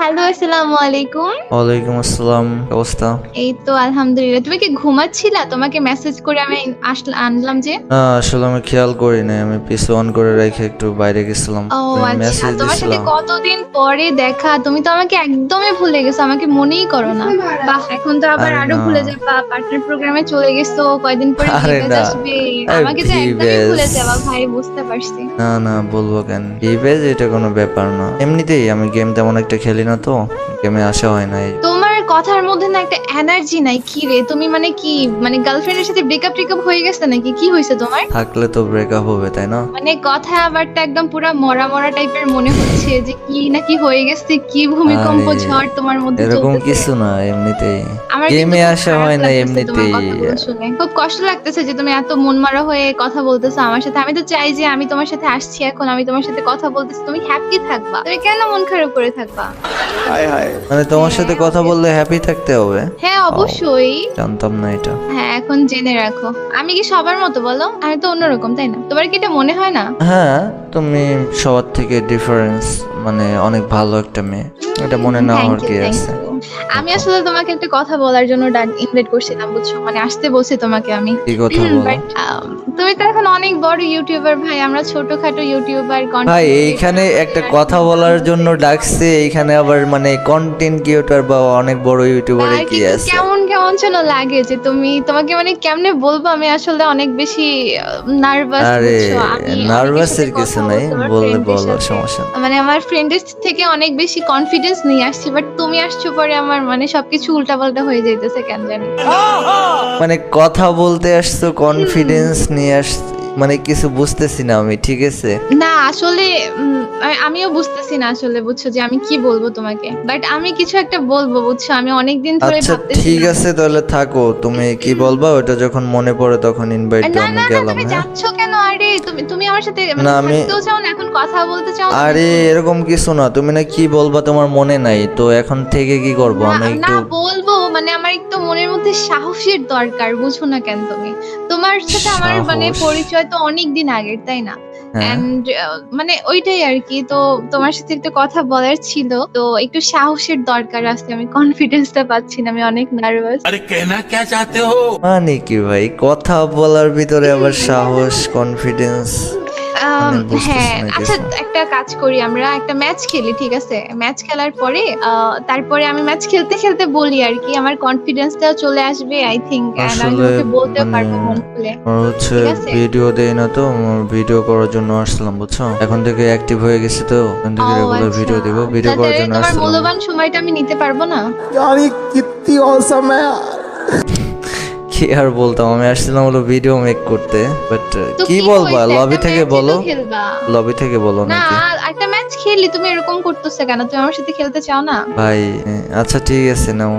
Hello আসসালামু আলাইকুম ওয়ালাইকুম আসসালাম অবস্থা? এই তো আলহামদুলিল্লাহ। তুমি কি ঘুমাচ্ছিলা? তোমাকে মেসেজ করে আমি আসলাম আনলাম যে। না আসলে আমি খেয়াল করি নাই। আমি পিছু অন করে রেখে একটু বাইরে গেছিলাম। ও তুমি আচ্ছা তোমার সাথে দিছিলাম। কতদিন পরে দেখা? তুমি তো আমাকে একদমই ভুলে গেছো। আমাকে মনেই করো না। বাহ এখন তো আবার আরে আরও না। ভুলে যাবা। পার্টনার প্রোগ্রামে চলে গেছো। কয়দিন পরে আরে না। আসবে। আরে আমাকে তো একদমই। ভুলে যাবা ভাই বুঝতে পারছি। না না বলব কেন? বিবেজ এটা কোনো ব্যাপার না। এমনিতেই আমি গেম তেমন একটা খেলি না তো গেমে আসা হয় না এই- তোমার কথার মধ্যে না একটা এনার্জি নাই। কি রে তুমি মানে কি মানে গার্লফ্রেন্ডের সাথে ব্রেকআপ টেকআপ হয়ে গেছে নাকি? কি হয়েছে তোমার? থাকলে তো ব্রেকআপ হবে তাই না? মানে কথা আবারটা একদম পুরা মরা মরা টাইপের মনে হচ্ছে যে কি নাকি হয়ে গেছে কি ভূমিকম্প ঝড় তোমার মধ্যে এরকম কিছু না এমনিতেই। গেমে আসা হয় না এমনিতেই। শুনে। খুব কষ্ট লাগতেছে যে তুমি এত মন মারা হয়ে কথা বলতেছো আমার সাথে। আমি তো চাই যে আমি তোমার সাথে আসছি এখন আমি তোমার সাথে কথা বলতেছি তুমি হ্যাপি থাকবা। তুমি কেন মন খারাপ করে থাকবা? মানে তোমার সাথে কথা বললে হ্যাপি থাকতে হবে? হ্যাঁ অবশ্যই। জানতাম না এটা। হ্যাঁ এখন জেনে রাখো। আমি কি সবার মতো বলো? আমি তো অন্যরকম তাই না? তোমার কি এটা মনে হয় না? হ্যাঁ তুমি সবার থেকে ডিফারেন্স মানে অনেক ভালো একটা মেয়ে। এটা মনে না আমার হওয়ার কি আছে. আমি আসলে তোমাকে একটা কথা বলার জন্য ইনভাইট করছিলাম বুঝছ? মানে আসতে বলছি তোমাকে আমি। um, তুমি তো এখন অনেক বড় ইউটিউবার ভাই আমরা ছোটখাটো ইউটিউবার ভাই এইখানে একটা কথা বলার জন্য ডাকছে এইখানে আবার মানে কন্টেন্ট ক্রিয়েটর বা অনেক বড় ইউটিউবারে কি আছে? কেমন যেন লাগে যে তুমি তোমাকে মানে কেমনে বলব? আমি আসলে অনেক বেশি নার্ভাস আরে নার্ভাস এর কিছু নাই বললে বলো সমস্যা মানে আমার ফ্রেন্ডের থেকে অনেক বেশি কনফিডেন্স নিয়ে আসছি বাট তুমি আসছো পরে আমার মানে সবকিছু উল্টাপাল্টা হয়ে যাইতেছে কেন জানি। মানে কথা বলতে আসছো কনফিডেন্স নিয়ে আস মানে কিছু বুঝতেছি না আমি ঠিক আছে? না আসলে আমিও বুঝতেছি না আসলে বুঝছ যে আমি কি বলব তোমাকে? বাট আমি কিছু একটা বলব বুঝছ? আমি অনেকদিন ধরে আচ্ছা ভাবতেছি ঠিক আছে তাহলে থাকো। তুমি কি বলবা? ওটা যখন মনে পড়ে তখন ইনভাইট দাও না আমি না গেলাম তুমি হ্যাঁ? যাচ্ছ কেন? আরে তুমি তুমি আমার সাথে মানে না, আমি- থাকতেও চাও না এখন কথা বলতে চাও আরে এরকম কিছু না। তুমি না কি বলবা তোমার মনে নাই তো এখন থেকে কি করব? না, আমি না একটু বলব মানে আমার একটু মনের মধ্যে সাহসের দরকার বুঝো না কেন তুমি? তোমার সাথে আমার মানে পরিচয় তো অনেক দিন আগের তাই না? হ্যাঁ। মানে ওইটাই আর কি তো তোমার সাথে একটা কথা বলার ছিল তো একটু সাহসের দরকার আছে আমি কনফিডেন্সটা পাচ্ছি না আমি অনেক নার্ভাস আরে কেনা কে চাইতে হো? মানে কি ভাই কথা বলার ভিতরে আবার সাহস কনফিডেন্স মানে হ্যাঁ আচ্ছা হ্যাঁ। একটা কাজ করি আমরা একটা ম্যাচ খেলি ঠিক আছে? ম্যাচ খেলার পরে তারপরে আমি ম্যাচ খেলতে খেলতে বলি আর কি আমার কনফিডেন্সটা চলে আসবে আই থিংক আসলে মানে হচ্ছে ভিডিও দেই না তো ভিডিও করার জন্য আসলাম বুঝছ? এখন থেকে অ্যাক্টিভ হয়ে গেছে তো এখন থেকে রেগুলার ভিডিও দেব ভিডিও করার জন্য আসলাম মূল্যবান সময়টা আমি নিতে পারব না? আমি কিত্তি অসাম কি আর বলতাম? আমি আসছিলাম হলো ভিডিও মেক করতে বাট কি বলবা? লবি থেকে বলো। লবি থেকে বলো না একটা ম্যাচ খেলি তুমি এরকম করতেছ কেন? তুমি আমার সাথে খেলতে চাও না? ভাই আচ্ছা ঠিক আছে নাও।